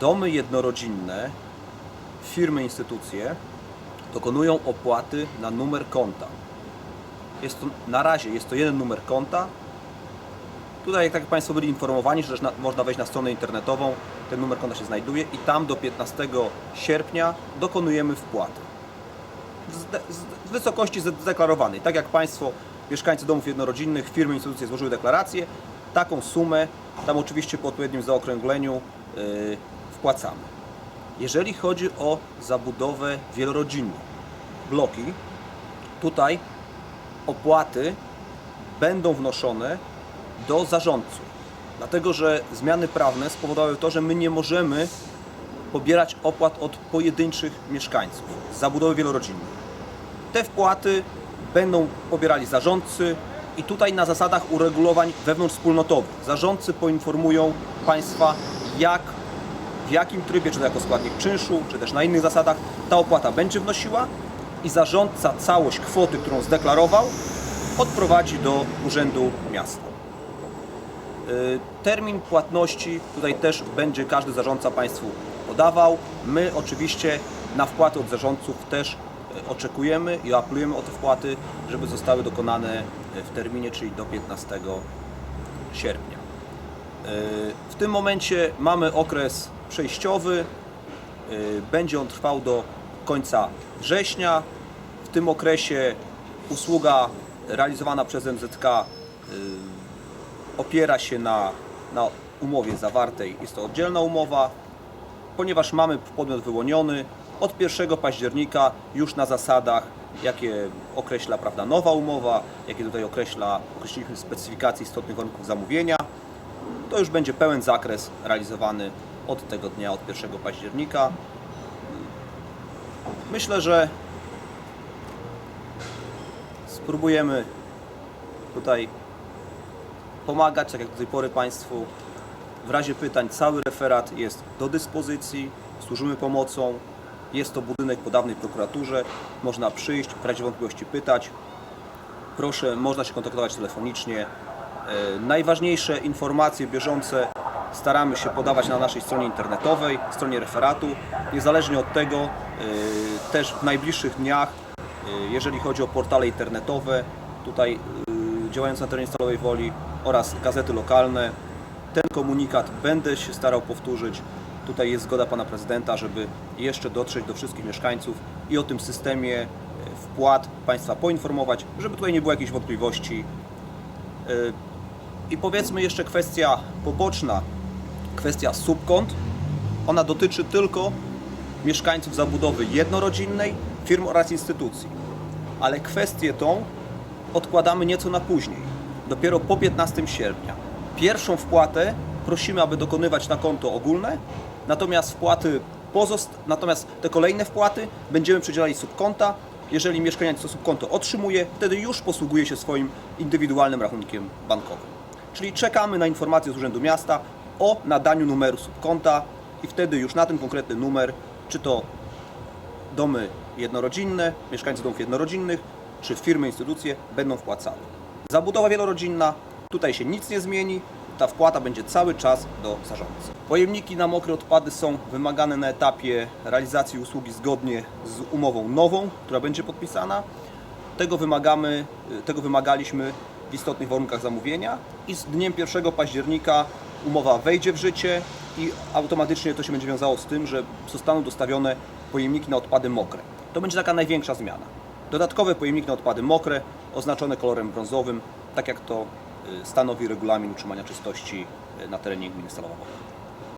domy jednorodzinne, firmy, instytucje dokonują opłaty na numer konta. Jest to, na razie jest to jeden numer konta. Tutaj, tak jak Państwo byli informowani, że można wejść na stronę internetową, ten numer konta się znajduje i tam do 15 sierpnia dokonujemy wpłaty. Z, wysokości zdeklarowanej. Tak jak Państwo, mieszkańcy domów jednorodzinnych, firmy, instytucje złożyły deklarację, taką sumę, tam oczywiście po odpowiednim zaokrągleniu yy, wpłacamy. Jeżeli chodzi o zabudowę wielorodzinną, bloki, tutaj opłaty będą wnoszone do zarządców. Dlatego, że zmiany prawne spowodowały to, że my nie możemy pobierać opłat od pojedynczych mieszkańców z zabudowy wielorodzinnej. Te wpłaty będą pobierali zarządcy i tutaj na zasadach uregulowań wewnątrzwspólnotowych. Zarządcy poinformują Państwa, jak, w jakim trybie, czy to jako składnik czynszu, czy też na innych zasadach ta opłata będzie wnosiła i zarządca całość kwoty, którą zdeklarował, odprowadzi do Urzędu Miasta. Y, Termin płatności tutaj też będzie każdy zarządca Państwu podawał. My oczywiście na wpłaty od zarządców też y, oczekujemy i apelujemy o te wpłaty, żeby zostały dokonane y, w terminie, czyli do 15 sierpnia. Y, W tym momencie mamy okres przejściowy. Y, Będzie on trwał do końca września. W tym okresie usługa realizowana przez MZK opiera się na, na umowie zawartej. Jest to oddzielna umowa, ponieważ mamy podmiot wyłoniony od 1 października już na zasadach, jakie określa prawda, nowa umowa, jakie tutaj określa, określiliśmy specyfikacji istotnych warunków zamówienia. To już będzie pełen zakres realizowany od tego dnia, od 1 października. Myślę, że spróbujemy tutaj pomagać, tak jak do tej pory Państwu. W razie pytań cały referat jest do dyspozycji, służymy pomocą. Jest to budynek po dawnej prokuraturze, można przyjść, w razie wątpliwości pytać. Proszę, można się kontaktować telefonicznie. E, Najważniejsze informacje bieżące staramy się podawać na naszej stronie internetowej, stronie referatu. Niezależnie od tego, e, też w najbliższych dniach, e, jeżeli chodzi o portale internetowe, tutaj działające na terenie Stalowej Woli oraz gazety lokalne, ten komunikat będę się starał powtórzyć. Tutaj jest zgoda pana prezydenta, żeby jeszcze dotrzeć do wszystkich mieszkańców i o tym systemie wpłat państwa poinformować, żeby tutaj nie było jakichś wątpliwości. I powiedzmy jeszcze kwestia poboczna, kwestia subkont. Ona dotyczy tylko mieszkańców zabudowy jednorodzinnej, firm oraz instytucji. Ale kwestię tą odkładamy nieco na później, dopiero po 15 sierpnia. Pierwszą wpłatę prosimy, aby dokonywać na konto ogólne, natomiast wpłaty pozost... natomiast te kolejne wpłaty będziemy przydzielali subkonta. Jeżeli mieszkaniec to subkonto otrzymuje, wtedy już posługuje się swoim indywidualnym rachunkiem bankowym. Czyli czekamy na informację z Urzędu Miasta o nadaniu numeru subkonta i wtedy już na ten konkretny numer, czy to domy jednorodzinne, mieszkańcy domów jednorodzinnych, czy firmy, instytucje będą wpłacały. Zabudowa wielorodzinna, tutaj się nic nie zmieni, ta wpłata będzie cały czas do zarządcy. Pojemniki na mokre odpady są wymagane na etapie realizacji usługi zgodnie z umową nową, która będzie podpisana. Tego wymagamy, tego wymagaliśmy w istotnych warunkach zamówienia i z dniem 1 października umowa wejdzie w życie i automatycznie to się będzie wiązało z tym, że zostaną dostawione pojemniki na odpady mokre. To będzie taka największa zmiana. Dodatkowe pojemniki na odpady mokre, oznaczone kolorem brązowym, tak jak to y, stanowi regulamin utrzymania czystości y, na terenie gminy Stalowa Wola.